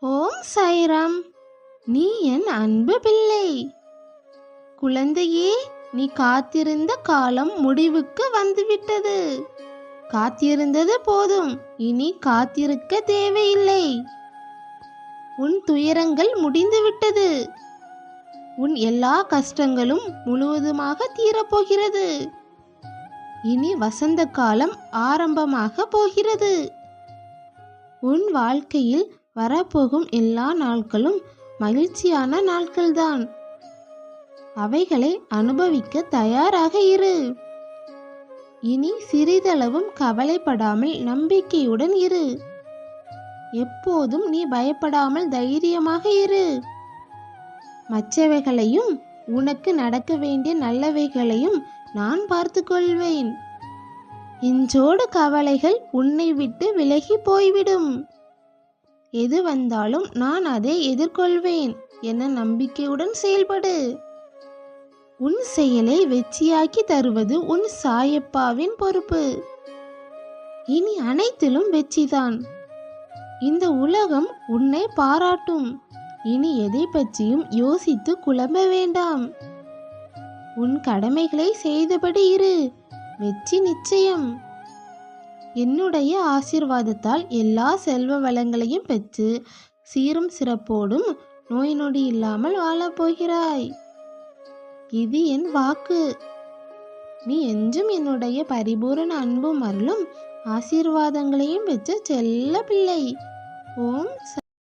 ஓம் சாய்ராம் நீ என் அன்பு பிள்ளை. குழந்தையே நீ காத்திருந்த காலம் முடிவுக்கு வந்துவிட்டது. காத்திருந்தது போதும் இனி காத்திருக்க தேவையில்லை. உன் துயரங்கள் முடிந்துவிட்டது. உன் எல்லா கஷ்டங்களும் முழுவதுமாக தீரப்போகிறது. இனி வசந்த காலம் ஆரம்பமாக போகிறது. உன் வாழ்க்கையில் வரப்போகும் எல்லா நாட்களும் மகிழ்ச்சியான நாட்கள்தான் அவைகளை அனுபவிக்க தயாராக இரு. இனி சிறிதளவும் கவலைப்படாமல் நம்பிக்கையுடன் இரு. எப்போதும் நீ பயப்படாமல் தைரியமாக இரு. மற்றவைகளையும் உனக்கு நடக்க வேண்டிய நல்லவைகளையும் நான் பார்த்து கொள்வேன் இன்றோடு கவலைகள் உன்னை விட்டு விலகி போய்விடும். எது வந்தாலும் நான் அதை எதிர்கொள்வேன் என நம்பிக்கையுடன் செயல்படு. உன் செயலை வெற்றியாக்கி தருவது உன் சாயப்பாவின் பொறுப்பு. இனி அனைத்திலும் வெற்றிதான். இந்த உலகம் உன்னை பாராட்டும். இனி எதை பற்றியும் யோசித்து குழம்ப வேண்டாம். உன் கடமைகளை செய்தபடி இரு. வெற்றி நிச்சயம். என்னுடைய ஆசீர்வாதத்தால் எல்லா செல்வ வளங்களையும் பெற்று சீரும் சிறப்போடும் நோய் நொடி இல்லாமல் வாழப் போகிறாய். இது என் வாக்கு. நீ என்றும் என்னுடைய பரிபூரண அன்பும் அருளும் ஆசீர்வாதங்களையும் பெற்ற செல்ல பிள்ளை. ஓம் ச-